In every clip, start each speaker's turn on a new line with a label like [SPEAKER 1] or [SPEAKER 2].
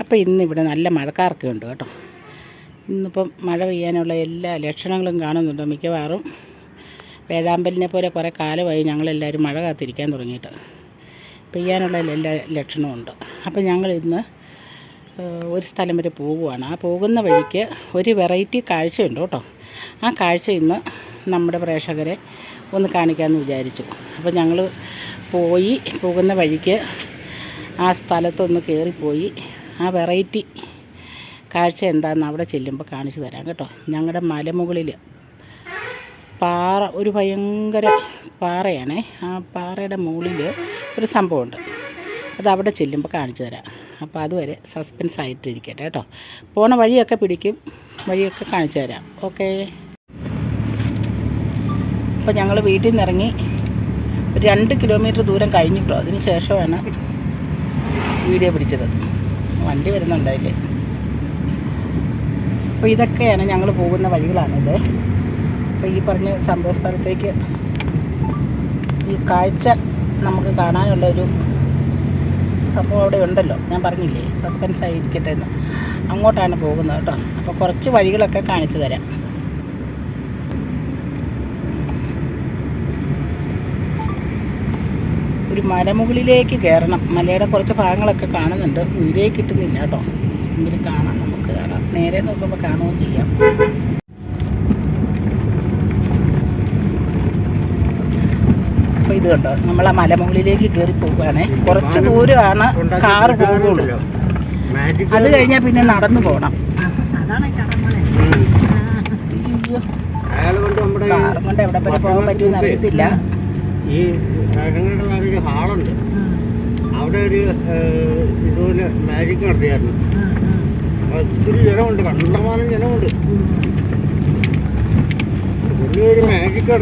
[SPEAKER 1] അപ്പോൾ ഇന്നിവിടെ നല്ല മഴക്കാറൊക്കെ ഉണ്ട് കേട്ടോ. ഇന്നിപ്പം മഴ പെയ്യാനുള്ള എല്ലാ ലക്ഷണങ്ങളും കാണുന്നുണ്ട് മിക്കവാറും. വേഴാമ്പലിനെ പോലെ കുറേ കാലമായി ഞങ്ങളെല്ലാവരും മഴ കാത്തിരിക്കാൻ തുടങ്ങിയിട്ട്. പെയ്യാനുള്ള എല്ലാ ലക്ഷണവും ഉണ്ട്. അപ്പോൾ ഞങ്ങൾ ഇന്ന് ഒരു സ്ഥലം വരെ പോകുവാണ്. ആ പോകുന്ന വഴിക്ക് ഒരു വെറൈറ്റി കാഴ്ചയുണ്ട് കേട്ടോ. ആ കാഴ്ച ഇന്ന് നമ്മുടെ പ്രേക്ഷകരെ ഒന്ന് കാണിക്കാമെന്ന് വിചാരിച്ചു. അപ്പോൾ ഞങ്ങൾ പോയി പോകുന്ന വഴിക്ക് ആ സ്ഥലത്തൊന്ന് കയറിപ്പോയി ആ വെറൈറ്റി കാഴ്ച എന്താണെന്ന് അവിടെ ചെല്ലുമ്പോൾ കാണിച്ചു തരാം കേട്ടോ. ഞങ്ങളുടെ മലമുകളിൽ പാറ ഒരു ഭയങ്കര പാറയാണേ. ആ പാറയുടെ മുകളിൽ ഒരു സംഭവമുണ്ട്. അത് അവിടെ ചെല്ലുമ്പോൾ കാണിച്ചു തരാം. അപ്പോൾ അതുവരെ സസ്പെൻസ് ആയിട്ടിരിക്കട്ടെ കേട്ടോ. പോണ വഴിയൊക്കെ പിടിക്കും വഴിയൊക്കെ കാണിച്ചു തരാം. ഓക്കെ. അപ്പോൾ ഞങ്ങൾ വീട്ടിൽ നിന്ന് ഇറങ്ങി രണ്ട് കിലോമീറ്റർ ദൂരം കഴിഞ്ഞിട്ടോ. അതിന് ശേഷമാണ് വീഡിയോ പിടിച്ചത്. വണ്ടി വരുന്നുണ്ടായില്ലേ? അപ്പോൾ ഇതൊക്കെയാണ് ഞങ്ങൾ പോകുന്ന വഴികളാണിത്. അപ്പോൾ ഈ പറഞ്ഞ സംഭവ സ്ഥലത്തേക്ക് ഈ കാഴ്ച നമുക്ക് കാണാനുള്ള ഒരു സംഭവം അവിടെ ഉണ്ടല്ലോ. ഞാൻ പറഞ്ഞില്ലേ സസ്പെൻസ് ആയിരിക്കട്ടെ എന്ന്. അങ്ങോട്ടാണ് പോകുന്നത് കേട്ടോ. അപ്പോൾ കുറച്ച് വഴികളൊക്കെ കാണിച്ചു തരാം. ഒരു മലമുകളിലേക്ക് കയറണം. മലയുടെ കുറച്ച് ഭാഗങ്ങളൊക്കെ കാണുന്നുണ്ട്. ഉയരേ കിട്ടുന്നില്ല കേട്ടോ. എങ്കിലും കാണാം. നമുക്ക് കാണാം. നേരെ നോക്കുമ്പോൾ കാണുകയും ചെയ്യാം. അപ്പോൾ ഇത് കണ്ടോ? നമ്മൾ ആ മലമുകളിലേക്ക് കയറി പോവുകയാണേ. കുറച്ച് ദൂരമാണ് കാറ് പോകുള്ളൂ. അത് കഴിഞ്ഞാൽ പിന്നെ നടന്നു പോകണം അയ്യോ.
[SPEAKER 2] അയാൾ കൊണ്ട് നമ്മുടെ ഈ-
[SPEAKER 1] കാറും കൊണ്ട് എവിടെ വരെ പോകാൻ പറ്റുമെന്ന് അറിയത്തില്ല.
[SPEAKER 2] ഈ ഞങ്ങളുടെ നാട്ടിൽ ഒരു ഹാളുണ്ട്. അവിടെ ഒരു ഇതുപോലെ മാജിക് നടത്തിയായിരുന്നു. ഒത്തിരി ജനമുണ്ട് കണ്ടമാനം ജനമുണ്ട്.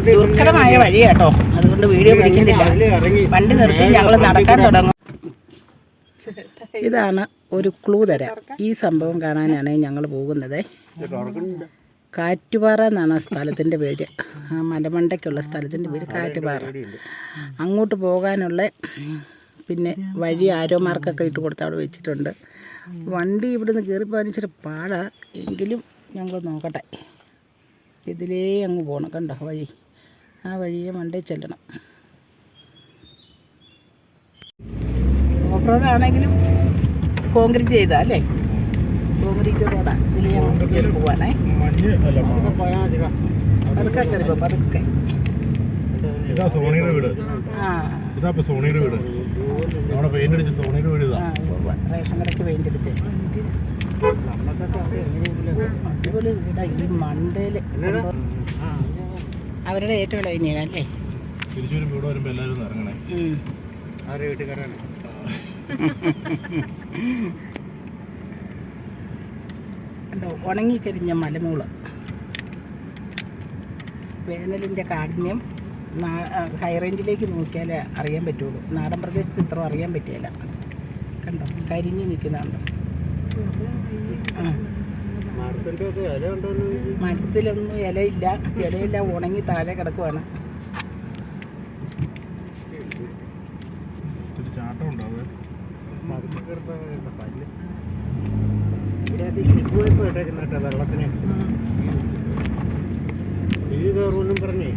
[SPEAKER 1] ദുർഘടമായ വഴി കേട്ടോ. അതുകൊണ്ട് വീഡിയോ പിടിക്കുന്നില്ല
[SPEAKER 2] അതിൽ ഇറങ്ങി
[SPEAKER 1] വണ്ടി നിർത്തി ഞങ്ങൾ നടക്കാൻ തുടങ്ങും. ഇതാണ് ഒരു ക്ലൂ തരാം. ഈ സംഭവം കാണാനാണ് ഞങ്ങൾ പോകുന്നത്. കാറ്റുപാറ എന്നാണ് ആ സ്ഥലത്തിന്റെ പേര്. ആ മലമണ്ടയ്ക്കുള്ള സ്ഥലത്തിന്റെ പേര് കാറ്റുപാറ. അങ്ങോട്ട് പോകാനുള്ള പിന്നെ വഴി ആരോ മാർക്കൊക്കെ ഇട്ട് കൊടുത്ത് അവിടെ വെച്ചിട്ടുണ്ട്. വണ്ടി ഇവിടുന്ന് കയറി ഇച്ചിരി പാടാ. എങ്കിലും ഞങ്ങൾ നോക്കട്ടെ. ഇതിലേ അങ്ങ് പോകണം കണ്ടോ വഴി. ആ വഴിയെ മണ്ടേ ചെല്ലണം. ഓഫ് റോഡ് ആണെങ്കിലും കോൺക്രീറ്റ് ചെയ്താ അല്ലേ? കോൺക്രീറ്റ് റോഡാണ് ഇതിൽ അങ്ങോട്ട് കയറി പോവാണേ. പതുക്കെ കയറി പോ പതുക്കെ.
[SPEAKER 3] ഇതാ സോണിയുടെ വീട്.
[SPEAKER 1] ആ.
[SPEAKER 3] ഇതാ ഇപ്പൊ സോണിയുടെ വീട്. നമ്മുടെ പെയിന്റ് അടിച്ച സോണിയുടെ വീട് ഇതാ.
[SPEAKER 1] ആ ഉവ്വ്. റേഷൻ കടയ്ക്ക് പെയിന്റ് അടിച്ച്.
[SPEAKER 2] നമ്മളൊക്കെ അവിടെ
[SPEAKER 1] അടിപൊളി വീടാ ഈ മണ്ടയിൽ
[SPEAKER 2] ആ,
[SPEAKER 1] അവരുടെ ഏറ്റവും തന്നെയാണ് അല്ലേ?
[SPEAKER 3] തിരിച്ചൊരു വീട് വരുമ്പോ എല്ലാവരും ഇറങ്ങണേ.
[SPEAKER 2] ആരുടെ വീട്ടുകാരാണ്.
[SPEAKER 1] കണ്ടോ ഉണങ്ങിക്കരിഞ്ഞ മലമൂൾ വേനലിന്റെ കാഠിന്യം ഹൈ റേഞ്ചിലേക്ക് നോക്കിയാലേ അറിയാൻ പറ്റുള്ളൂ. നാടൻ പ്രദേശത്ത് ഇത്ര അറിയാൻ പറ്റിയല്ല. കണ്ടോ കരിഞ്ഞ് നിൽക്കുന്നുണ്ടോ. മരത്തിലൊന്നും ഇലയില്ല. ഇലയില്ല ഉണങ്ങി താഴെ കിടക്കുവാണ്
[SPEAKER 3] ഇത്തിരി ചാട്ടം ഉണ്ടാവേ
[SPEAKER 2] മരത്തിൽ കയറിപ്പോ കല്ല്. ഇതിനകത്ത് ഈ ഷിപ്പ് പൈപ്പ് ഇട്ടേക്കുന്ന കേട്ടോ വെള്ളത്തിന്. ഈ കയറുമെന്നും പറഞ്ഞേ?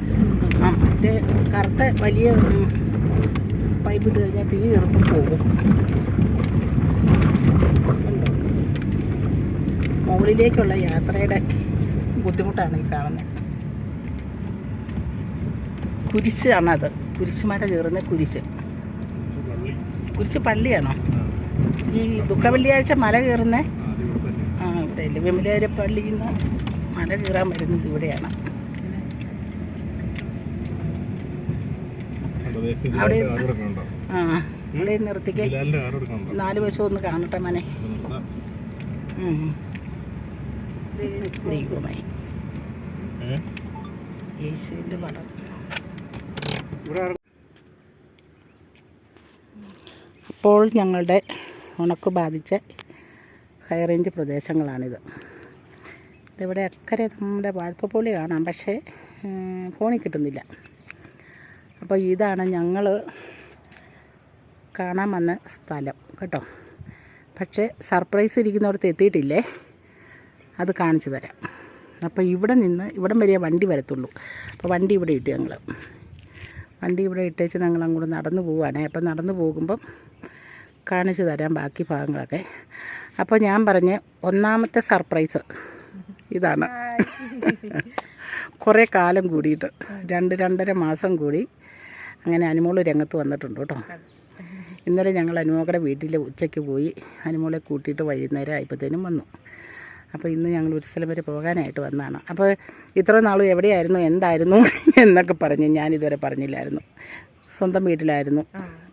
[SPEAKER 1] ആ മറ്റേ കറുത്ത വലിയ പൈപ്പ് ഇട്ട് കഴിഞ്ഞാൽ തീ ചെറുപ്പം പോകും. മുകളിലേക്കുള്ള യാത്രയുടെ ബുദ്ധിമുട്ടാണ് ഈ കാണുന്നത് കുരിശാണത് കുരിശുമല കയറുന്ന കുരിശ്. കുരിശ് പള്ളിയാണോ? ഈ ദുഃഖ വെള്ളിയാഴ്ച മല കയറുന്നേ
[SPEAKER 3] ആ, അത് ഇവിടെ തന്നെ
[SPEAKER 1] ആ ഇവിടെ വിമലേര പള്ളിയിൽ നിന്ന് മല കയറാൻ വരുന്നത് ഇവിടെയാണ്. അവിടെ ആ ഇവിടെ നിർത്തിക്ക്. നാല് വശം ഒന്ന് കാണട്ടെ മനെ. ദൈവമായി? യേശുവിന്റെ പടം അപ്പോൾ ഞങ്ങളുടെ ഉണക്ക് ബാധിച്ച ഹൈ റേഞ്ച് പ്രദേശങ്ങളാണിത്. ഇതിവിടെ അക്കരെ നമ്മുടെ വാഴത്തോപ്പുള്ളി കാണാം പക്ഷേ ഫോണിൽ കിട്ടുന്നില്ല. അപ്പോൾ ഇതാണ് ഞങ്ങൾ കാണാൻ വന്ന സ്ഥലം കേട്ടോ. പക്ഷേ സർപ്രൈസ് ഇരിക്കുന്നിടത്ത് എത്തിയിട്ടില്ലേ? അത് കാണിച്ചു തരാം. അപ്പോൾ ഇവിടെ നിന്ന് ഇവിടം വരെ വണ്ടി വരത്തുള്ളൂ. അപ്പോൾ വണ്ടി ഇവിടെ ഇട്ടു ഞങ്ങൾ വണ്ടി ഇവിടെ ഇട്ടേച്ച് ഞങ്ങൾ അങ്ങോട്ട് നടന്നു പോവുകയാണേ. അപ്പം നടന്നു പോകുമ്പം കാണിച്ചു തരാം ബാക്കി ഭാഗങ്ങളൊക്കെ. അപ്പോൾ ഞാൻ പറഞ്ഞ് ഒന്നാമത്തെ സർപ്രൈസ്. ഇതാണ്. കുറേ കാലം കൂടിയിട്ട്. രണ്ട് രണ്ടര മാസം കൂടി അങ്ങനെ അനുമോൾ രംഗത്ത് വന്നിട്ടുണ്ട് കേട്ടോ. ഇന്നലെ ഞങ്ങൾ അനുമോളുടെ വീട്ടിൽ ഉച്ചയ്ക്ക് പോയി അനുമോളെ കൂട്ടിയിട്ട് വൈകുന്നേരം ആയപ്പോഴത്തേനും വന്നു. അപ്പോൾ ഇന്ന് ഞങ്ങൾ ഒരു സ്ഥലം വരെ പോകാനായിട്ട് വന്നതാണ്. അപ്പോൾ ഇത്ര നാളും എവിടെയായിരുന്നു എന്തായിരുന്നു എന്നൊക്കെ പറഞ്ഞ് ഞാനിതുവരെ പറഞ്ഞില്ലായിരുന്നു. സ്വന്തം വീട്ടിലായിരുന്നു.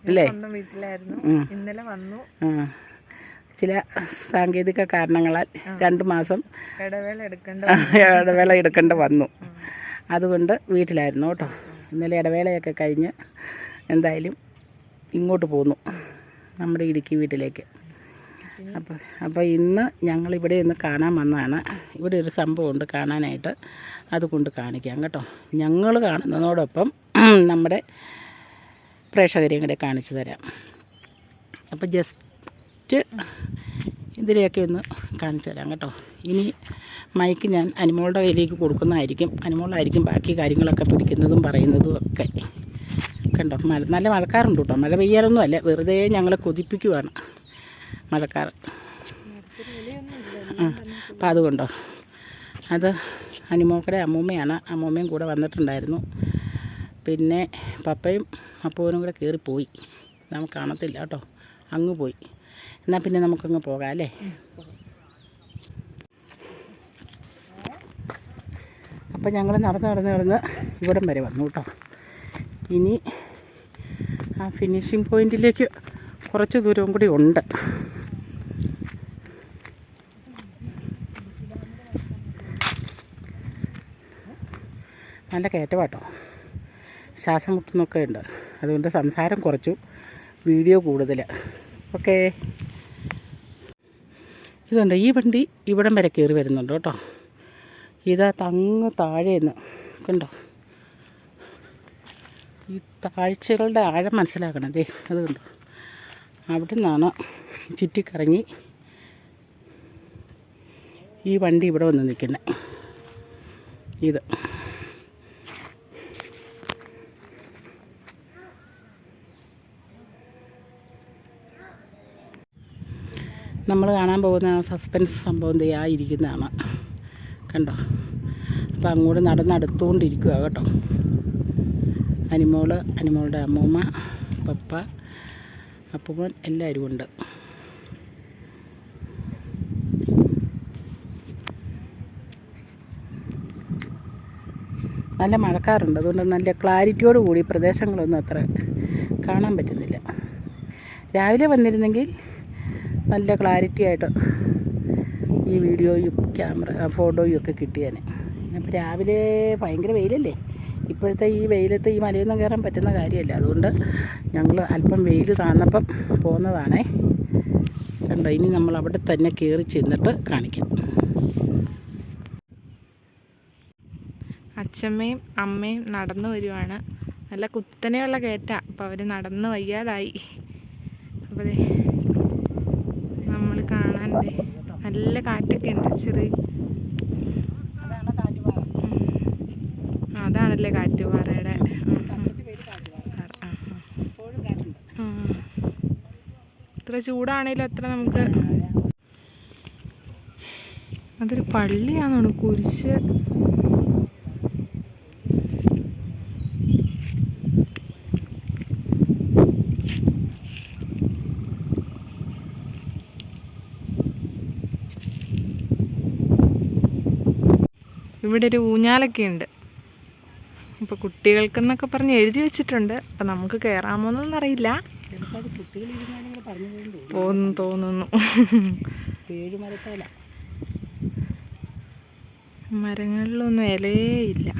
[SPEAKER 1] അല്ലേ?
[SPEAKER 4] വീട്ടിലായിരുന്നു. ഇന്നലെ വന്നു.
[SPEAKER 1] ചില സാങ്കേതിക കാരണങ്ങളാൽ രണ്ട് മാസം
[SPEAKER 4] ഇടവേള എടുക്കേണ്ട
[SPEAKER 1] ഇടവേള എടുക്കേണ്ടി വന്നു. അതുകൊണ്ട് വീട്ടിലായിരുന്നു കേട്ടോ. ഇന്നലെ ഇടവേളയൊക്കെ കഴിഞ്ഞ് എന്തായാലും ഇങ്ങോട്ട് പോന്നു. നമ്മുടെ ഇടുക്കി വീട്ടിലേക്ക്. അപ്പോൾ അപ്പോൾ ഇന്ന് ഞങ്ങൾ ഇവിടെ ഒന്ന് കാണാൻ വന്നതാണ്. ഇവിടെ ഒരു സംഭവമുണ്ട് കാണാനായിട്ട്. അതുകൊണ്ട് കാണിക്കാം കേട്ടോ. ഞങ്ങൾ കാണുന്നതോടൊപ്പം നമ്മുടെ പ്രേക്ഷകരെയും കൂടെ കാണിച്ചു തരാം. അപ്പോൾ ജസ്റ്റ് ഇതിലെയൊക്കെ ഒന്ന് കാണിച്ചു തരാം കേട്ടോ. ഇനി മൈക്ക് ഞാൻ അനിമോളുടെ കയ്യിലേക്ക് കൊടുക്കുന്നതായിരിക്കും. അനിമോളായിരിക്കും ബാക്കി കാര്യങ്ങളൊക്കെ പിടിക്കുന്നതും പറയുന്നതും ഒക്കെ. കണ്ടോ? മഴ നല്ല മഴക്കാറുണ്ട് കേട്ടോ. മഴ പെയ്യാറൊന്നും അല്ല. വെറുതെ ഞങ്ങളെ കൊതിപ്പിക്കുവാണ് മഴക്കാർ ആ അപ്പം അതുകൊണ്ടോ? അത് അനുമോക്കടെ അമ്മൂമ്മയാണ്. അമ്മൂമ്മയും കൂടെ വന്നിട്ടുണ്ടായിരുന്നു. പിന്നെ പപ്പയും അപ്പൂനും കൂടെ കയറിപ്പോയി നമുക്ക് കാണത്തില്ല കേട്ടോ. അങ്ങ് പോയി. എന്നാൽ പിന്നെ നമുക്കങ്ങ് പോകാം അല്ലേ? അപ്പം ഞങ്ങൾ നടന്ന് നടന്ന് നടന്ന് ഇവിടം വരെ വന്നു കേട്ടോ. ഇനി ആ ഫിനിഷിംഗ് പോയിന്റിലേക്ക് കുറച്ച് ദൂരവും കൂടി ഉണ്ട്. നല്ല കയറ്റമാട്ടോ. ശ്വാസം മുട്ടുന്നൊക്കെ ഉണ്ട്. അതുകൊണ്ട് സംസാരം കുറച്ചു വീഡിയോ കൂടുതൽ ഓക്കേ ഇതുണ്ട്. ഈ വണ്ടി ഇവിടം വരെ കയറി വരുന്നുണ്ട് കേട്ടോ. ഇതാ തങ്ങ് താഴേന്ന്. കണ്ടോ? ഈ താഴ്ചകളുടെ ആഴം മനസ്സിലാക്കണം അത് കണ്ടോ? അവിടെ നിന്നാണ് ചുറ്റിക്കറങ്ങി ഈ വണ്ടി ഇവിടെ വന്ന് നിൽക്കുന്നത് ഇത്. നമ്മൾ കാണാൻ പോകുന്ന സസ്പെൻസ് സംഭവം ദേ ആ ഇരിക്കുന്നതാണ് കണ്ടോ? അപ്പം അങ്ങോട്ട് നടന്ന് അടുത്തുകൊണ്ടിരിക്കുക കേട്ടോ. അനിമോൾ അനിമോളുടെ അമ്മൂമ്മ പപ്പ അപ്പൂമ്മൻ എല്ലാവരും ഉണ്ട്. നല്ല മഴക്കാറുണ്ട്. അതുകൊണ്ട് നല്ല ക്ലാരിറ്റിയോട് കൂടി പ്രദേശങ്ങളൊന്നും അത്ര കാണാൻ പറ്റുന്നില്ല. രാവിലെ വന്നിരുന്നെങ്കിൽ നല്ല ക്ലാരിറ്റി ആയിട്ട് ഈ വീഡിയോയും ക്യാമറ ഫോട്ടോയും ഒക്കെ കിട്ടിയേനെ. അപ്പോൾ രാവിലെ ഭയങ്കര വെയിലല്ലേ? ഇപ്പോഴത്തെ ഈ വെയിലത്ത് ഈ മലയൊന്നും കയറാൻ പറ്റുന്ന കാര്യമല്ല. അതുകൊണ്ട് ഞങ്ങൾ അല്പം വെയിൽ താന്നപ്പം പോകുന്നതാണേ കണ്ടോ ഇനി നമ്മൾ അവിടെ തന്നെ കയറി ചെന്നിട്ട് കാണിക്കാം.
[SPEAKER 4] അച്ഛമ്മയും അമ്മയും നടന്നു വരുവാണ്. നല്ല കുത്തനെയുള്ള കയറ്റ അപ്പോൾ അവർ നടന്ന് വയ്യാതായി. അപ്പോൾ കാണാൻ ദേ നല്ല കാറ്റൊക്കെ ഉണ്ട് ചെറിയ അതാണല്ലേ കാറ്റുപാറയുടെ പാറയുടെ. എത്ര ചൂടാണേലും അത്ര നമുക്ക് അതൊരു പള്ളിയാണോ കുരിശ് ഇവിടെ ഒരു ഊഞ്ഞാലൊക്കെ ഉണ്ട്. അപ്പോൾ കുട്ടികൾക്കെന്നൊക്കെ പറഞ്ഞ് എഴുതി വെച്ചിട്ടുണ്ട്. അപ്പം നമുക്ക് കയറാമോന്നൊന്നും അറിയില്ല
[SPEAKER 1] പോന്നു
[SPEAKER 4] തോന്നുന്നു. മരങ്ങളിലൊന്നും ഇലയേ ഇല്ല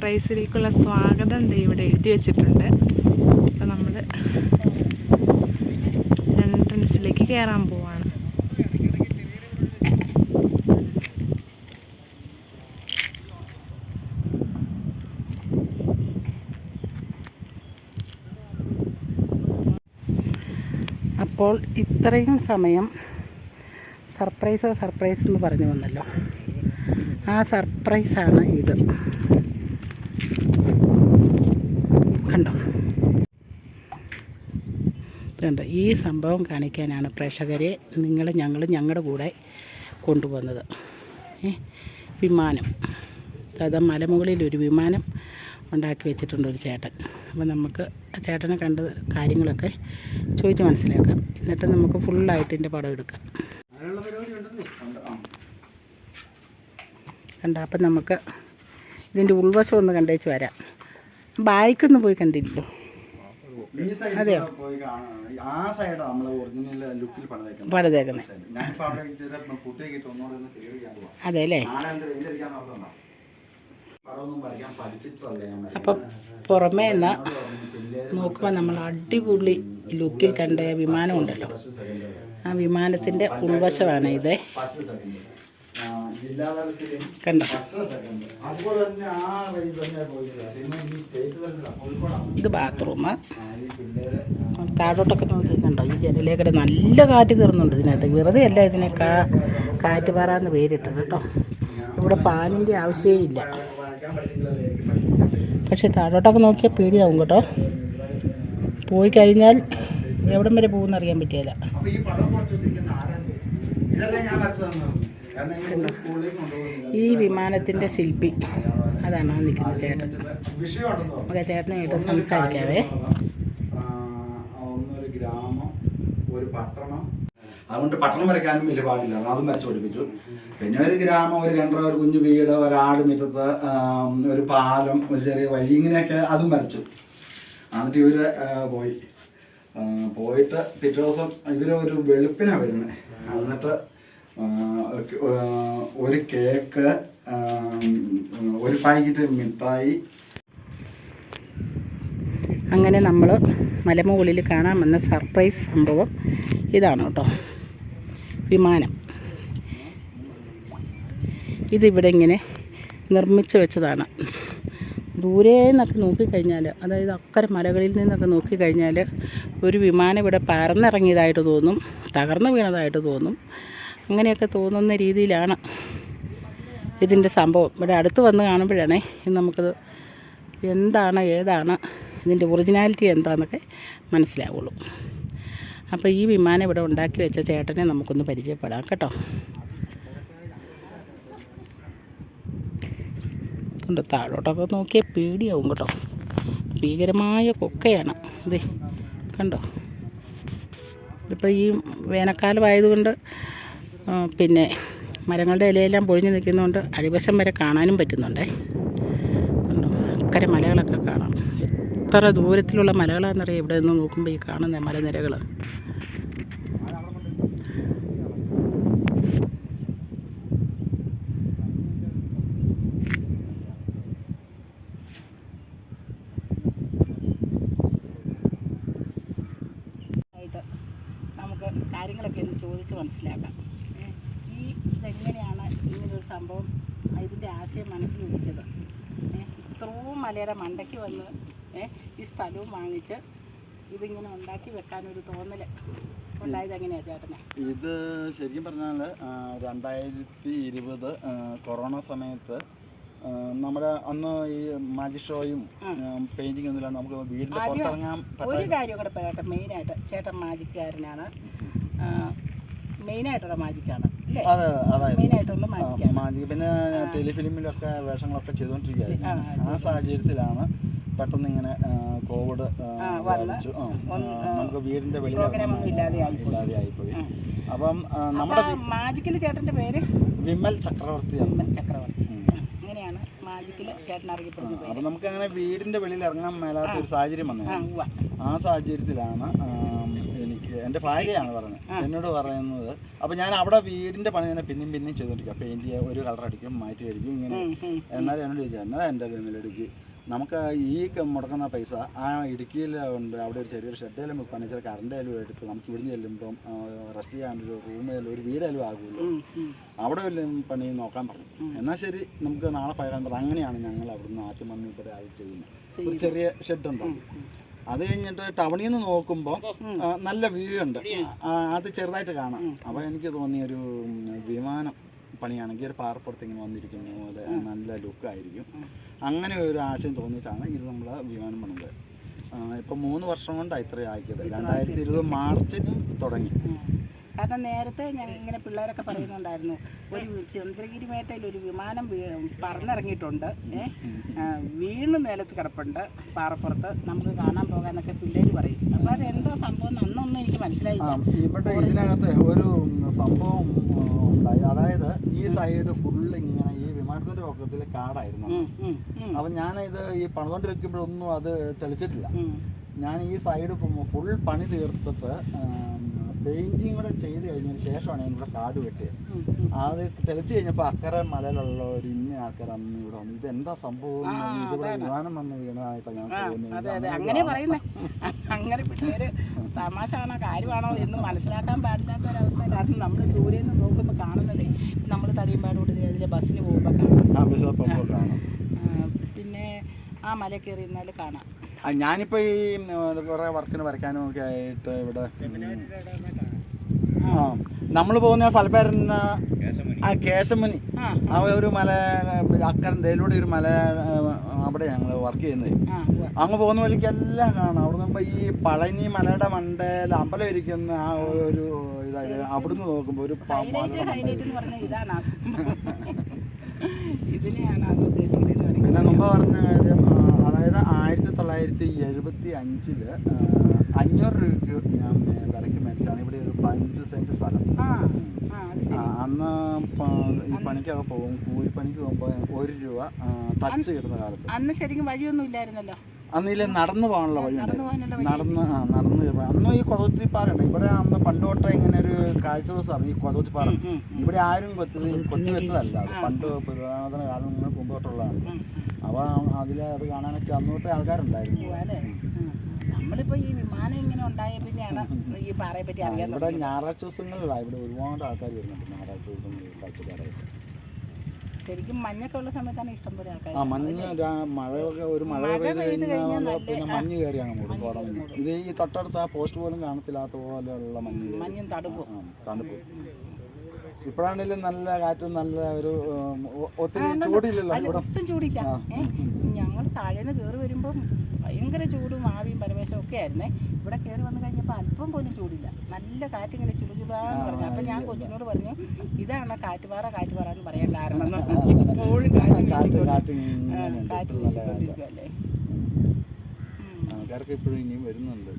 [SPEAKER 4] പ്രൈസിലേക്കുള്ള സ്വാഗതം ഇവിടെ എഴുതി വെച്ചിട്ടുണ്ട്. കയറാൻ പോവാണ്.
[SPEAKER 1] അപ്പോൾ ഇത്രയും സമയം സർപ്രൈസ് സർപ്രൈസ് എന്ന് പറഞ്ഞു വന്നല്ലോ. ആ സർപ്രൈസാണ് ഇത്. കണ്ടോ? കണ്ടോ ഈ സംഭവം കാണിക്കാനാണ് പ്രേക്ഷകരെ നിങ്ങൾ ഞങ്ങൾ ഞങ്ങളുടെ കൂടെ കൊണ്ടുവന്നത്. വിമാനം. അതായത് മലമുകളിൽ ഒരു വിമാനം ഉണ്ടാക്കി വെച്ചിട്ടുണ്ട് ഒരു ചേട്ടൻ. അപ്പോൾ നമുക്ക് ചേട്ടനെ കണ്ട് കാര്യങ്ങളൊക്കെ ചോദിച്ച് മനസ്സിലാക്കാം. എന്നിട്ട് നമുക്ക് ഫുള്ളായിട്ട് ഇതിന്റെ പടം എടുക്കാം. കണ്ട അപ്പം നമുക്ക് ഇതിന്റെ ഉൾവശം ഒന്ന് കണ്ടേച്ച് വരാം. ബായിക്കൊന്ന് പോയി കണ്ടിരിക്കും. അതെയോ?
[SPEAKER 2] ആ സൈഡാ നമ്മൾ ഒറിജിനൽ ലുക്കിൽ പണിതേക്കുന്നത്. അവിടെ ഒന്നുകൂടെ ഒന്ന് ചെയ്യാൻ പോവാം.
[SPEAKER 1] അതെ അല്ലേ
[SPEAKER 2] ഞാൻ
[SPEAKER 1] അപ്പം പുറമേ നിന്ന് നോക്കുമ്പോൾ നമ്മൾ അടിപൊളി ലുക്കിൽ കണ്ട വിമാനം ഉണ്ടല്ലോ. ആ വിമാനത്തിന്റെ ഉൾവശമാണ് ഇത്
[SPEAKER 2] ഫസ്റ്റ് സെക്കൻഡ്
[SPEAKER 1] കണ്ടോ?
[SPEAKER 2] ഫസ്റ്റ് സെക്കൻഡ് അതുപോലെ തന്നെ ആ വഴി തന്നെ പോയില്ല പിന്നെ ഈ സ്റ്റേറ്റ് തലത്തിലാണ് കോഴിക്കോടാണ്
[SPEAKER 1] ഇത്
[SPEAKER 2] ബാത്റൂമ്
[SPEAKER 1] താഴോട്ടൊക്കെ നോക്കി കണ്ടോ ഈ ജനലേക്കടെ നല്ല കാറ്റ് കയറുന്നുണ്ട് ഇതിനകത്ത്. വെറുതെ അല്ല ഇതിനെ കാ കാറ്റ് പാറാന്ന് പേരിട്ടത് കേട്ടോ. ഇവിടെ ഫാനിന്റെ ആവശ്യമേ ഇല്ല. പക്ഷെ താഴോട്ടൊക്കെ നോക്കിയാൽ പേടിയാവും കേട്ടോ. പോയി കഴിഞ്ഞാൽ എവിടം വരെ പോകുമെന്ന് അറിയാൻ
[SPEAKER 2] ആരാണ്? ഇതെല്ലാം ഞാൻ ഈ
[SPEAKER 1] വിമാനത്തിന്റെ ശില്പി. അതാണ് നിൽക്കുന്നത് നിൽക്കുന്ന ചേട്ടൻ. ഓക്കെ ചേട്ടനായിട്ട് സംസാരിക്കാവേ.
[SPEAKER 2] ഗ്രാമം ഒരു പട്ടണം അതുകൊണ്ട് പട്ടണം വരയ്ക്കാനും വലിയ പാടില്ല. അതും വരച്ചു പഠിപ്പിച്ചു. പിന്നെ ഒരു ഗ്രാമം ഒരു രണ്ടര ഒരു കുഞ്ഞു വീട് ഒരാട് മുറ്റത്ത് ഒരു പാലം ഒരു ചെറിയ വഴി ഇങ്ങനെയൊക്കെ അതും വരച്ചു. എന്നിട്ട് ഇവർ പോയി. പോയിട്ട് പിറ്റേ ദിവസം ഇവർ ഒരു വെളുപ്പിനാണ് വരുന്നത് എന്നിട്ട് ഒരു കേക്ക് ഒരു പാക്കറ്റ് മിഠായി.
[SPEAKER 1] അങ്ങനെ നമ്മൾ മലമുകളിൽ കാണാൻ വന്ന സർപ്രൈസ് സംഭവം ഇതാണ് കേട്ടോ. വിമാനം. ഇതിവിടെ ഇങ്ങനെ നിർമ്മിച്ചു വെച്ചതാണ്. ദൂരെ നിന്നൊക്കെ നോക്കിക്കഴിഞ്ഞാൽ അതായത് അക്കരെ മലകളിൽ നിന്നൊക്കെ നോക്കിക്കഴിഞ്ഞാൽ ഒരു വിമാനം ഇവിടെ പറന്നിറങ്ങിയതായിട്ട് തോന്നും തകർന്നു വീണതായിട്ട് തോന്നും. അങ്ങനെയൊക്കെ തോന്നുന്ന രീതിയിലാണ് ഇതിന്റെ സംഭവം. ഇവിടെ അടുത്ത് വന്ന് കാണുമ്പോഴാണേ നമുക്കത് എന്താണ് ഏതാണ് ഇതിന്റെ ഒറിജിനാലിറ്റി എന്താണെന്നൊക്കെ മനസ്സിലാവുള്ളൂ. അപ്പോൾ ഈ വിമാനം ഇവിടെ ഉണ്ടാക്കി വെച്ച ചേട്ടനെ നമുക്കൊന്ന് പരിചയപ്പെടാം കേട്ടോ. ഉണ്ട് താഴോട്ടൊക്കെ നോക്കിയാൽ പേടിയാവും കേട്ടോ. ഭീകരമായ കൊക്കയാണ് ഇതേ. കണ്ടോ? ഇപ്പോൾ ഈ വേനൽക്കാലമായതുകൊണ്ട് പിന്നെ മരങ്ങളുടെ ഇലയെല്ലാം പൊഴിഞ്ഞു നിൽക്കുന്നതുകൊണ്ട് അടിവശം വരെ കാണാനും പറ്റുന്നുണ്ടേ. അക്കരെ മലകളൊക്കെ കാണാം. എത്ര ദൂരത്തിലുള്ള മലകളാണെന്നറിയാം ഇവിടെ നിന്ന് നോക്കുമ്പോൾ ഈ കാണുന്ന മലനിരകൾ ആയിട്ട് നമുക്ക് കാര്യങ്ങളൊക്കെ ഒന്ന് ചോദിച്ച് മനസ്സിലാക്കാം ഏ, ഈ ഇതെങ്ങനെയാണ് ഇങ്ങനൊരു സംഭവം ആ, ഇതിന്റെ ആശയം മനസ്സിൽ ഉദിച്ചത് ഏ, ഇത്രയും മലയുടെ മണ്ടയ്ക്ക് വന്ന് ഈ സ്ഥലവും വാങ്ങിച്ച് ഇതിങ്ങനെ ഉണ്ടാക്കി വെക്കാനൊരു തോന്നൽ ഉണ്ടായത് എങ്ങനെയാണ് ചേട്ടനെ?
[SPEAKER 2] ഇത് ശരിക്കും പറഞ്ഞാൽ രണ്ടായിരത്തി ഇരുപത് കൊറോണ സമയത്ത് നമ്മുടെ അന്ന് ഈ മാജിക് ഷോയും പെയിന്റിംഗ് ഒന്നുമില്ല നമുക്ക് വീടിന്റെ പുറത്തിറങ്ങാൻ
[SPEAKER 1] ഒരു കാര്യം കൂടെ പറയട്ടെ മെയിനായിട്ട്. ചേട്ടൻ മാജിക്കാരനാണ് മെയിനായിട്ടുള്ള മാജിക്കാണ്
[SPEAKER 2] അതെ അതായത്. മാജിക് പിന്നെ ടെലിഫിലിമിലൊക്കെ വേഷങ്ങളൊക്കെ ചെയ്തുകൊണ്ടിരിക്കുകയായിരുന്നു
[SPEAKER 1] ആ.
[SPEAKER 2] സാഹചര്യത്തിലാണ് പെട്ടെന്ന് ഇങ്ങനെ കോവിഡ്
[SPEAKER 1] വന്ന്.
[SPEAKER 2] ആ, നമുക്ക് വീടിന്റെ വെളിയിൽ
[SPEAKER 1] ഇല്ലാതെ ആയിപ്പോയി.
[SPEAKER 2] അപ്പം നമ്മുടെ
[SPEAKER 1] മാജിക്കൽ ചേട്ടന്റെ പേര്?
[SPEAKER 2] വിമൽ ചക്രവർത്തിയാണ്.
[SPEAKER 1] വിമൽ ചക്രവർത്തി. അങ്ങനെയാണ് മാജിക്കിൽ ചേട്ടൻ അറിയപ്പെടുന്ന പേര്.
[SPEAKER 2] അപ്പൊ നമുക്ക് അങ്ങനെ വീടിന്റെ വെളിയിൽ ഇറങ്ങാൻ മേലാത്ത ഒരു സാഹചര്യം വന്നത്
[SPEAKER 1] ആ
[SPEAKER 2] സാഹചര്യത്തിലാണ് എനിക്ക് എന്റെ ഭാര്യയാണ് പറഞ്ഞത്. എന്നോട് പറയുന്നത് അപ്പോൾ ഞാൻ അവിടെ വീടിന്റെ പണി തന്നെ പിന്നെയും പിന്നെയും ചെയ്തുകൊണ്ടിരിക്കുക പെയിന്റ് ചെയ്യുക ഒരു കളർ അടിക്കും മാറ്റി അടിക്കും ഇങ്ങനെ. എന്നാലും എന്നോട് ചോദിച്ചാൽ എന്നാ എന്റെ വിമലടുക്കി നമുക്ക് ഈ മുടക്കുന്ന പൈസ ആ ഇടുക്കിയിൽ ഉണ്ട്. അവിടെ ഒരു ചെറിയൊരു ഷെഡേലും വെക്കാൻ ചില കറണ്ടേലും എടുത്ത് നമുക്ക് ഇവിടുന്ന് ചെല്ലുമ്പം റെസ്റ്റ് ചെയ്യാനൊരു റൂമേലും ഒരു വീടേലും ആകുമല്ലോ. അവിടെ വല്ലതും പണി നോക്കാൻ പറഞ്ഞു. എന്നാൽ ശരി നമുക്ക് നാളെ പോയാൽ പറഞ്ഞു അങ്ങനെയാണ് ഞങ്ങൾ അവിടുന്ന് ആദ്യം വന്ന് ഇവിടെ അത് ചെയ്യുന്നത്. ഒരു ചെറിയ ഷെഡ് ഉണ്ടാവും അത് കഴിഞ്ഞിട്ട് ടൗണിൽ നിന്ന് നോക്കുമ്പോൾ നല്ല വ്യൂ ഉണ്ട്. അത് ചെറുതായിട്ട് കാണാം. അപ്പോൾ എനിക്ക് തോന്നിയൊരു ഒരു വിമാനം പണിയാണെങ്കിൽ ഒരു പാറപ്പുറത്ത് ഇങ്ങനെ വന്നിരിക്കുന്ന പോലെ നല്ല ലുക്കായിരിക്കും അങ്ങനെ ഒരു ആശയം തോന്നിയിട്ടാണ് ഇത് നമ്മൾ വിമാനം പണിത് ഇപ്പം മൂന്ന് വർഷം കൊണ്ടാണ് ഇത്രയും ആക്കിയത്. രണ്ടായിരത്തി ഇരുപത് മാർച്ചിൽ തുടങ്ങി.
[SPEAKER 1] കാരണം നേരത്തെ ഞാൻ ഇങ്ങനെ പിള്ളേരൊക്കെ പറയുന്നുണ്ടായിരുന്നു ഒരു ചന്ദ്രഗിരി മേട്ടയിൽ ഒരു വിമാനം പറന്നിറങ്ങിയിട്ടുണ്ട്. വീണ് നിലത്ത് കിടപ്പുണ്ട് പാറപ്പുറത്ത് നമുക്ക് കാണാൻ പോകാനൊക്കെ പിള്ളേർ പറയും. അപ്പോൾ അത് എന്തോ സംഭവം എന്ന് അന്നൊന്നും എനിക്ക്
[SPEAKER 2] ആ,
[SPEAKER 1] മനസ്സിലായില്ല
[SPEAKER 2] ഇവിടെ ഇതിനകത്ത് ഒരു സംഭവം ഉണ്ടായി. അതായത് ഈ സൈഡ് ഫുള്ള് ഇങ്ങനെ ഈ വിമാനത്തിന്റെ പൊക്കത്തിൽ കാടായിരുന്നു.
[SPEAKER 1] അപ്പൊ ഞാൻ ഇത്
[SPEAKER 2] അപ്പം ഞാനിത് ഈ പണിതോണ്ടിരിക്കുമ്പോഴൊന്നും അത് തെളിച്ചിട്ടില്ല. ഞാൻ ഈ സൈഡ് ഫുൾ പണി തീർത്തിട്ട് പെയിന്റിങ് കൂടെ ചെയ്ത് കഴിഞ്ഞതിന് ശേഷമാണ് ഞാൻ ഇവിടെ കാട് വെട്ടിയത്. അത് തെളിച്ച് കഴിഞ്ഞപ്പോൾ അക്കരെ മലയിലുള്ള ഒരു ഇന്ന ആൾക്കാർ അന്ന് ഇവിടെ വന്നു ഇത് എന്താ സംഭവം
[SPEAKER 1] ആ,
[SPEAKER 2] ഇതിവിടെ വിമാനം വന്ന് വീണതായിട്ടാണ് ഞാൻ തോന്നുന്നത്
[SPEAKER 1] അങ്ങനെ പറയുന്നേ. അങ്ങനെ പിള്ളേര് തമാശ ആണോ കാര്യമാണോ എന്ന് മനസ്സിലാക്കാൻ പാടില്ലാത്ത കാരണം നമ്മൾ ദൂരെ നിന്ന് നോക്കുമ്പോൾ കാണുന്നത് നമ്മൾ തടിയമ്പാടോട് ഇതിലെ ബസ്സിന് പോകുമ്പോൾ കാണാം. പിന്നെ ആ മല കയറി ഇരുന്നാൽ കാണാം.
[SPEAKER 2] ആ, ഞാനിപ്പോ ഈ കുറേ വർക്കിന് വരയ്ക്കാനും ഒക്കെ ആയിട്ട് ഇവിടെ ആ നമ്മൾ പോകുന്ന സ്ഥലപ്പേരുന്ന ആ കേശമണി
[SPEAKER 1] ആ
[SPEAKER 2] ഒരു മല അക്കരൻ ദയിലൂടെ ഒരു മല അവിടെ ഞങ്ങൾ വർക്ക് ചെയ്യുന്നത്. അങ്ങ് പോകുന്ന വഴിക്കെല്ലാം കാണാം. അവിടെ നിന്ന് ഈ പളനി മലയുടെ മണ്ടയിൽ അമ്പലം ഇരിക്കുന്ന ആ ഒരു ഇതായി അവിടുന്ന് നോക്കുമ്പോൾ ഒരു പിന്നെ. മുമ്പ് പറഞ്ഞ കാര്യം ആയിരത്തി തൊള്ളായിരത്തി എഴുപത്തി അഞ്ചിൽ അഞ്ഞൂറ് രൂപയ്ക്ക് ഞാൻ വിലയ്ക്ക് മേടിച്ചാണ് ഇവിടെ ഒരു പതിനഞ്ച് സെന്റ് സ്ഥലം. അന്ന് ഈ പണിക്കൊക്കെ പോകും കൂലിപ്പണിക്ക് പോകുമ്പോൾ ഒരു രൂപ ആ, തച്ച് കിട്ടുന്ന കാലത്ത്.
[SPEAKER 1] അന്ന് ശരിക്കും വഴിയൊന്നും ഇല്ലായിരുന്നല്ലോ.
[SPEAKER 2] അന്ന് ഇതിലെ നടന്നു പോകാനുള്ള വഴി.
[SPEAKER 1] നടന്നു
[SPEAKER 2] ആ നടന്ന്. അന്ന് ഈ കൊതോത്തിപ്പാറുണ്ട് ഇവിടെ അന്ന് പണ്ടോട്ടെ ഇങ്ങനെ ഒരു കാഴ്ച ദിവസമാണ് ഈ കൊതോത്തിപ്പാറ
[SPEAKER 1] ഉം, ഉം,
[SPEAKER 2] ഇവിടെ ആരും കൊത്തി കൊത്തി വെച്ചതല്ല. പണ്ട് പുരാതന കാലം ഇങ്ങനെ മുമ്പ്
[SPEAKER 1] അപ്പൊ.
[SPEAKER 2] അപ്പോൾ അതിൽ അത് കാണാനൊക്കെ അന്നോട്ടെ ആൾക്കാരുണ്ടായിരുന്നു.
[SPEAKER 1] നമ്മളിപ്പോ ഈ വിമാനം ഇങ്ങനെ ഉണ്ടായ പിന്നെയാണ് ഈ പാറയെ പറ്റി അറിയാൻ
[SPEAKER 2] ഇവിടെ. ഞായറാഴ്ച ദിവസങ്ങളിലാണ് ഇവിടെ ഒരുപാട് ആൾക്കാർ വരുന്നുണ്ട്. ഞായറാഴ്ച ദിവസങ്ങളിൽ കാഴ്ചക്കാരായിട്ട്.
[SPEAKER 1] ശരിക്കും മഞ്ഞൊക്കെ ഉള്ള സമയത്താണ് ഇഷ്ടംപോലെ ആൾക്കാർ
[SPEAKER 2] ആ മഞ്ഞ് മഴയൊക്കെ ഒരു മഴ പെയ്ത് കഴിഞ്ഞാൽ പിന്നെ. മഞ്ഞ്
[SPEAKER 1] കയറിയാണ്
[SPEAKER 2] കോട. ഇത് ഈ തൊട്ടടുത്ത് ആ പോസ്റ്റ് പോലും കാണത്തില്ലാത്ത പോലെയുള്ള മഞ്ഞ്.
[SPEAKER 1] മഞ്ഞും തണുപ്പും
[SPEAKER 2] തണുപ്പ് ഇപ്പോഴാണെങ്കിലും നല്ല കാറ്റും നല്ല ഒരു ഒത്തിരി. ചൂടില്ലല്ലോ ഇവിടെ
[SPEAKER 1] ചൂടില്ല ഞങ്ങൾ താഴേന്ന് കയറി വരുമ്പം ഭയങ്കര ചൂടും ആവിയും പരമേശവും ഒക്കെ ആയിരുന്നേ ഇവിടെ കയറി വന്നു കഴിഞ്ഞപ്പോൾ അല്പം പോലും ചൂടില്ല നല്ല കാറ്റ് ഇങ്ങനെ ചുടുചുടാന്ന് പറഞ്ഞു അപ്പം ഞാൻ കൊച്ചിനോട് പറഞ്ഞു ഇതാണ് കാറ്റുപാറ കാറ്റുപാറ എന്ന് പറയാൻ കാരണം. എപ്പോഴും കാറ്റ്
[SPEAKER 2] കാറ്റ്
[SPEAKER 1] വീശിക്കൊണ്ട്-
[SPEAKER 2] കാറ്റ്
[SPEAKER 1] ആ,
[SPEAKER 2] ഇങ്ങനെ ഉണ്ട്.
[SPEAKER 1] കാറ്റ്
[SPEAKER 2] നല്ല കാറ്റാ.
[SPEAKER 1] വീശിക്കൊണ്ടിരിക്കുവല്ലേ ഉം.
[SPEAKER 2] ആൾക്കാർക്ക് ഇപ്പോഴും വരുന്നുണ്ട്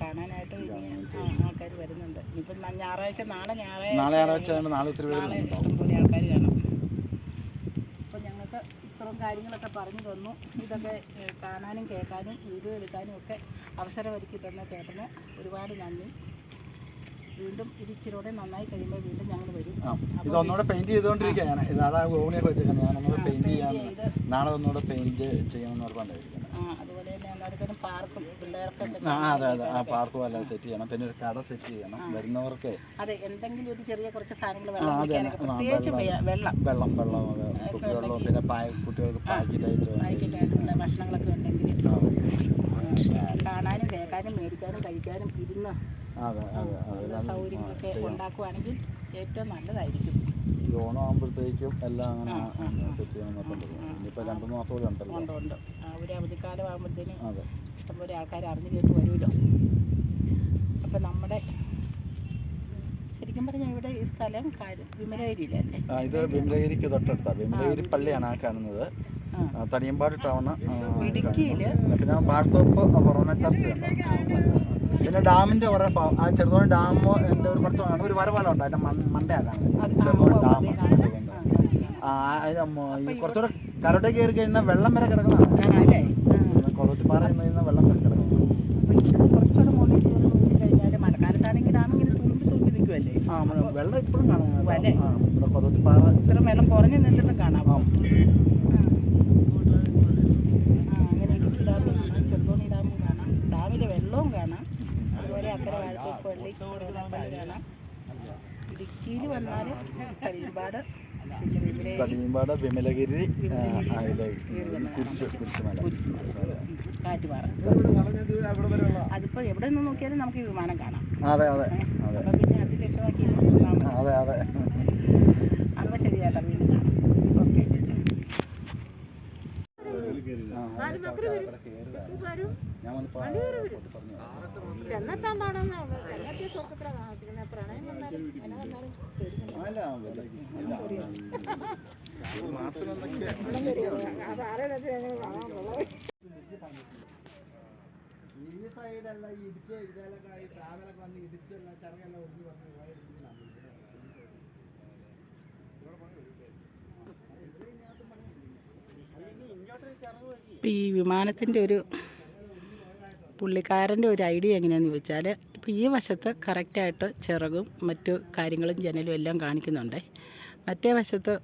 [SPEAKER 1] കാണാനായിട്ട് ആൾക്കാർ വരുന്നുണ്ട് ഇപ്പം ഞായറാഴ്ച നാളെ ഞായറാഴ്ച
[SPEAKER 2] നാളെ ഞായറാഴ്ച നാളെ ഒത്തിരി പേര്
[SPEAKER 1] ഇഷ്ടംപോലെ ആൾക്കാർ കാണും ഇത്രയും കാര്യങ്ങളൊക്കെ പറഞ്ഞു തന്നു. ഇതൊക്കെ കാണാനും കേൾക്കാനും വീഡിയോ എടുക്കാനും ഒക്കെ അവസരമൊരുക്കി തന്ന ചേട്ടന് ഒരുപാട് നന്ദി. വീണ്ടും ഇത് ഇച്ചിരൂടെ നന്നായി കഴിയുമ്പോൾ വീണ്ടും ഞങ്ങൾ വരും.
[SPEAKER 2] ഇത് ഒന്നുകൂടെ പെയിന്റ് ചെയ്തുകൊണ്ടിരിക്കുക ഞാൻ ഇത് അതാ ഗോണിയൊക്കെ വെച്ചേക്കുന്നത് ഞാൻ ഒന്നുകൂടെ പെയിന്റ് ചെയ്യാൻ നാളെ ഒന്നുകൂടെ പെയിന്റ് ചെയ്യണമെന്ന് ഓർമ്മണ്ടായിരിക്കുന്നത്
[SPEAKER 1] ആ
[SPEAKER 2] അതെ അതെ. ആ പാർക്കും എല്ലാം സെറ്റ് ചെയ്യണം. പിന്നെ ഒരു കട സെറ്റ് ചെയ്യണം. വരുന്നവർക്ക്.
[SPEAKER 1] അതെ എന്തെങ്കിലും ഒരു ചെറിയ കുറച്ച് സാധനങ്ങൾ വെള്ളം
[SPEAKER 2] വെള്ളം.
[SPEAKER 1] വെള്ളം.
[SPEAKER 2] കുപ്പിവെള്ളം പിന്നെ കുട്ടികൾക്ക് പാക്കറ്റായിട്ട്
[SPEAKER 1] പാക്കറ്റായിട്ടുള്ള ഭക്ഷണങ്ങളൊക്കെ ഉണ്ടെങ്കിൽ കാണാനും കേൾക്കാനും മേടിക്കാനും കഴിക്കാനും ഇരുന്ന് സൗകര്യങ്ങളൊക്കെ ഉണ്ടാക്കുവാണെങ്കിൽ ഏറ്റവും നല്ലതായിരിക്കും.
[SPEAKER 2] ഈ ഓണം ആകുമ്പോഴത്തേക്കും എല്ലാം അങ്ങനെ. സെറ്റ് ചെയ്യണം ഇനിയിപ്പോൾ രണ്ട് മാസം കൂടെ ഉണ്ടല്ലോ.
[SPEAKER 1] ഉണ്ട് ഉണ്ട്. ഒരു അവധിക്കാലം ആകുമ്പോഴത്തേനും ഇഷ്ടംപോലെ ആൾക്കാർ അറിഞ്ഞു കേട്ട് വരുമല്ലോ. അപ്പം നമ്മുടെ ശരിക്കും പറഞ്ഞാൽ ഇവിടെ ഈ സ്ഥലം വിമലഗിരിയിലല്ലേ?
[SPEAKER 2] ഇത് വിമലഗിരിക്ക് തൊട്ടടുത്താണ് വിമലഗിരി. പള്ളിയാണ് ആ കാണുന്നത്. തടിയമ്പാട്
[SPEAKER 1] ടൗണ്
[SPEAKER 2] പിന്നെ പാടത്തോപ്പ് കൊറോണ ചർച്ച്. പിന്നെ ഡാമിന്റെ കുറെ ആ ചെറുതോണി ഡാം എന്റെ ഒരു കുറച്ച് ഒരു വരവാണ് ഉണ്ട്. അതിന്റെ മണ്ടയാക്കാൻ ചെറുതോണി ഡാം കുറച്ചുകൂടെ കരട കയറി കഴിഞ്ഞാൽ വെള്ളം വരെ
[SPEAKER 1] കിടക്കണം.
[SPEAKER 2] കൊറോത്തിപ്പാറ എന്ന് കഴിഞ്ഞാൽ വെള്ളം വരെ
[SPEAKER 1] കിടക്കണം
[SPEAKER 2] ആ വെള്ളം ഇപ്പോഴും കാണാം ഇവിടെ കൊറോത്തിപ്പാറ
[SPEAKER 1] ഇത്ര വെള്ളം കുറഞ്ഞു നിന്നിട്ടും കാണാം
[SPEAKER 2] ആ.
[SPEAKER 1] ആ, അങ്ങനെ ഇടുക്കി ഡാമും കാണാം ചെറുതോണി ഡാമും കാണാം ഡാമിലെ വെള്ളവും കാണാം. അതുപോലെ അക്കരെ വാഴത്തേപ്പള്ളി പള്ളി കാണാം. ഇടുക്കിയിൽ വന്നാൽ കരിമ്പാട്
[SPEAKER 2] തടിയമ്പാട് വിമലഗിരി. അതിപ്പോ
[SPEAKER 1] കാറ്റുപാറ. എവിടെ നിന്ന് നോക്കിയാലും നമുക്ക് ഈ വിമാനം കാണാം.
[SPEAKER 2] അതെ അതെ അതെ.
[SPEAKER 1] പിന്നെ അത് ലക്ഷ്യമാക്കി
[SPEAKER 2] അതെ അതെ.
[SPEAKER 1] അപ്പൊ ശരിയല്ല വീണ്ടും കാണാം ഓക്കെ
[SPEAKER 2] ഞാൻ വന്ന്
[SPEAKER 4] ചെന്നെത്താൻ പാടുന്ന ചെന്നെത്തിയ സുഖത്തിലാണ് താമസിക്കുന്നത് പ്രണയം വന്നാലും എന്നെ വന്നാലും
[SPEAKER 2] ഈ സൈഡല്ല ഇടിച്ച് ഇതെല്ലാം ട്രാവലൊക്കെ വന്ന് ഇടിച്ചെല്ലാം ചെറുകെല്ലാം ഒടിഞ്ഞ് പറഞ്ഞ്
[SPEAKER 1] ഈ വിമാനത്തിന്റെ ഒരു പുള്ളിക്കാരന്റെ ഒരു ഐഡിയ എങ്ങനെയാണെന്ന് ചോദിച്ചാൽ ഇപ്പോൾ ഈ വശത്ത് കറക്റ്റായിട്ട് ചിറകും മറ്റു കാര്യങ്ങളും ജനലും എല്ലാം കാണിക്കുന്നുണ്ട്. മറ്റേ വശത്ത്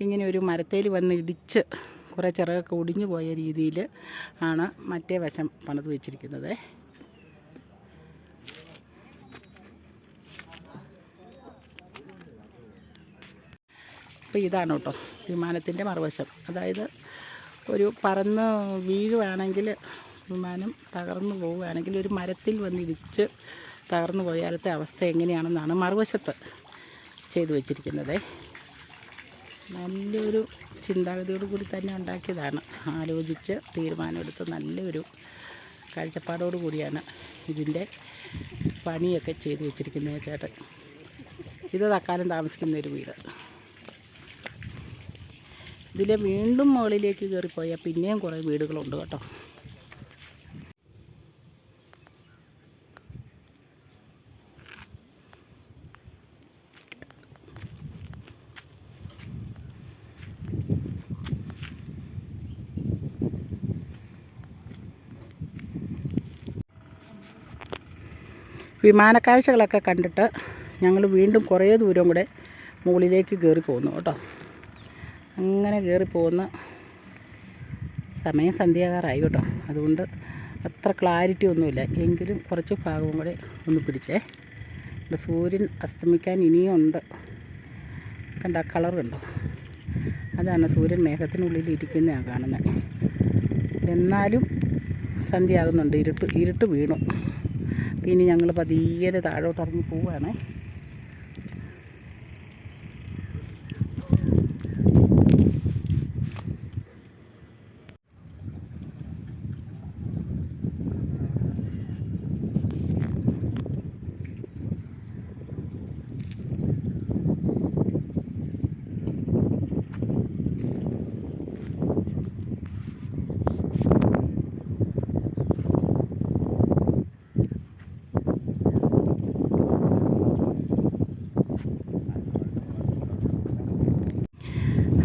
[SPEAKER 1] ഇങ്ങനെ ഒരു മരത്തേൽ വന്ന് ഇടിച്ച് കുറേ ചിറകൊക്കെ ഒടിഞ്ഞു പോയ രീതിയിൽ ആണ് മറ്റേ വശം പണിത് വെച്ചിരിക്കുന്നത്. അപ്പോൾ ഇതാണ് കേട്ടോ വിമാനത്തിന്റെ മറുവശം. അതായത് ഒരു പറന്ന് വീഴുവാണെങ്കിൽ വിമാനം തകർന്നു പോവുകയാണെങ്കിൽ ഒരു മരത്തിൽ വന്നിടിച്ച് തകർന്നു പോയാലത്തെ അവസ്ഥ എങ്ങനെയാണെന്നാണ് മറുവശത്ത് ചെയ്തു വച്ചിരിക്കുന്നത്. നല്ലൊരു ചിന്താഗതിയോട് കൂടി തന്നെ ഉണ്ടാക്കിയതാണ്. ആലോചിച്ച് തീരുമാനമെടുത്ത് നല്ലൊരു കാഴ്ചപ്പാടോട് കൂടിയാണ് ഇതിന്റെ പണിയൊക്കെ ചെയ്തു വച്ചിരിക്കുന്നത് ചേട്ടൻ. ഇത് തക്കാലം താമസിക്കുന്ന ഒരു വീട്. ഇതിലെ വീണ്ടും മുകളിലേക്ക് കയറിപ്പോയാൽ പിന്നെയും കുറേ വീടുകളുണ്ട് കേട്ടോ. വിമാനക്കാഴ്ചകളൊക്കെ കണ്ടിട്ട് ഞങ്ങൾ വീണ്ടും കുറേ ദൂരം കൂടെ മുകളിലേക്ക് കയറി പോകുന്നു കേട്ടോ. അങ്ങനെ കയറി പോകുന്ന സമയം സന്ധ്യാകാറായി കേട്ടോ. അതുകൊണ്ട് അത്ര ക്ലാരിറ്റി ഒന്നുമില്ല. എങ്കിലും കുറച്ച് ഭാഗവും കൂടെ ഒന്ന് പിടിച്ചേ. ഇവിടെ സൂര്യൻ അസ്തമിക്കാൻ ഇനിയും ഉണ്ട് കണ്ട കളർ കണ്ടോ? അതാണ് സൂര്യൻ മേഘത്തിനുള്ളിൽ ഇരിക്കുന്നതാണ് കാണുന്നത് എന്നാലും സന്ധ്യയാകുന്നുണ്ട്. ഇരുട്ട് ഇരുട്ട് വീണു. പിന്നെ ഞങ്ങൾ പതിയെ താഴോട്ട് ഇറങ്ങി പോവുകയാണേ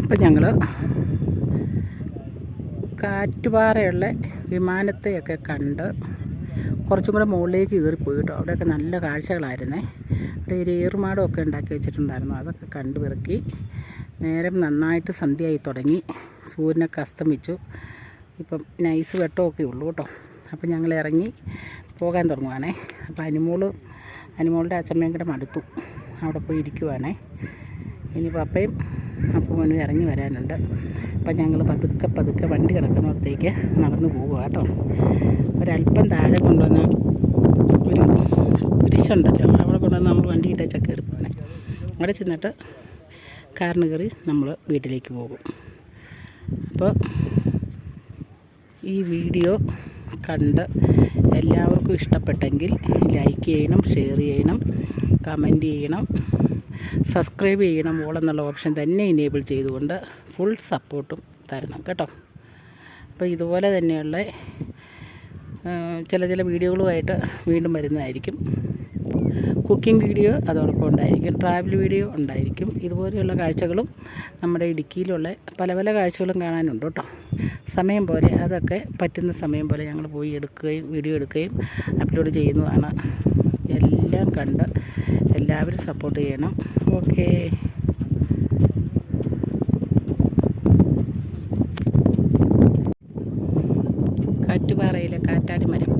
[SPEAKER 1] അപ്പം ഞങ്ങൾ കാറ്റുപാറയുള്ള വിമാനത്തെയൊക്കെ കണ്ട് കുറച്ചും കൂടെ മുകളിലേക്ക് കയറിപ്പോയി കേട്ടോ അവിടെയൊക്കെ നല്ല കാഴ്ചകളായിരുന്നേ. അവിടെ ഒരു ഏറുമാടമൊക്കെ ഉണ്ടാക്കി വെച്ചിട്ടുണ്ടായിരുന്നു. അതൊക്കെ കണ്ടു നേരം നന്നായിട്ട് സന്ധ്യയായി തുടങ്ങി. സൂര്യനൊക്കെ അസ്തമിച്ചു. ഇപ്പം നൈസ് വെട്ടമൊക്കെ ഉള്ളൂ കേട്ടോ. അപ്പം ഞങ്ങൾ ഇറങ്ങി പോകാൻ തുടങ്ങുവാണേ. അപ്പോൾ അനിമോൾ അനുമോളുടെ അച്ഛമ്മയും കൂടെ മടുത്തു. അവിടെ പോയി ഇരിക്കുവാണേ. ഇനി പപ്പയും അപ്പൂമനും ഇറങ്ങി വരാനുണ്ട്. അപ്പം ഞങ്ങൾ പതുക്കെ പതുക്കെ വണ്ടി കിടക്കുന്നിടത്തേക്ക് നടന്നു പോവുക കേട്ടോ. ഒരല്പം താഴെ കൊണ്ടുവന്ന ഒരു കുരിശുണ്ടല്ലോ അവിടെ കൊണ്ടുവന്ന് നമ്മൾ വണ്ടി ഇട്ടേച്ചാൽ കയറി പോകണേ അവിടെ ചെന്നിട്ട് കാറിന് കയറി നമ്മൾ വീട്ടിലേക്ക് പോകും. അപ്പോൾ ഈ വീഡിയോ കണ്ട് എല്ലാവർക്കും ഇഷ്ടപ്പെട്ടെങ്കിൽ ലൈക്ക് ചെയ്യണം ഷെയർ ചെയ്യണം കമന്റ് ചെയ്യണം. സബ്സ്ക്രൈബ് ചെയ്യണം എന്നുള്ള ഓപ്ഷൻ തന്നെ ഇനേബിൾ ചെയ്തുകൊണ്ട് ഫുൾ സപ്പോർട്ടും തരണം കേട്ടോ. അപ്പോൾ ഇതുപോലെ തന്നെയുള്ള ചില ചില വീഡിയോകളുമായിട്ട് വീണ്ടും വരുന്നതായിരിക്കും. കുക്കിംഗ് വീഡിയോ അതോടൊപ്പം ഉണ്ടായിരിക്കും. ട്രാവൽ വീഡിയോ ഉണ്ടായിരിക്കും. ഇതുപോലെയുള്ള കാഴ്ചകളും നമ്മുടെ ഇടുക്കിയിലുള്ള പല പല കാഴ്ചകളും കാണാനുണ്ട് കേട്ടോ. സമയം പോലെ അതൊക്കെ പറ്റുന്ന സമയം പോലെ ഞങ്ങൾ പോയി എടുക്കുകയും വീഡിയോ എടുക്കുകയും അപ്ലോഡ് ചെയ്യുന്നതാണ്. എല്ലാം കണ്ട് എല്ലാവരും സപ്പോർട്ട് ചെയ്യണം. ഓക്കേ കാറ്റുപാറയിലെ കാറ്റാടി മരം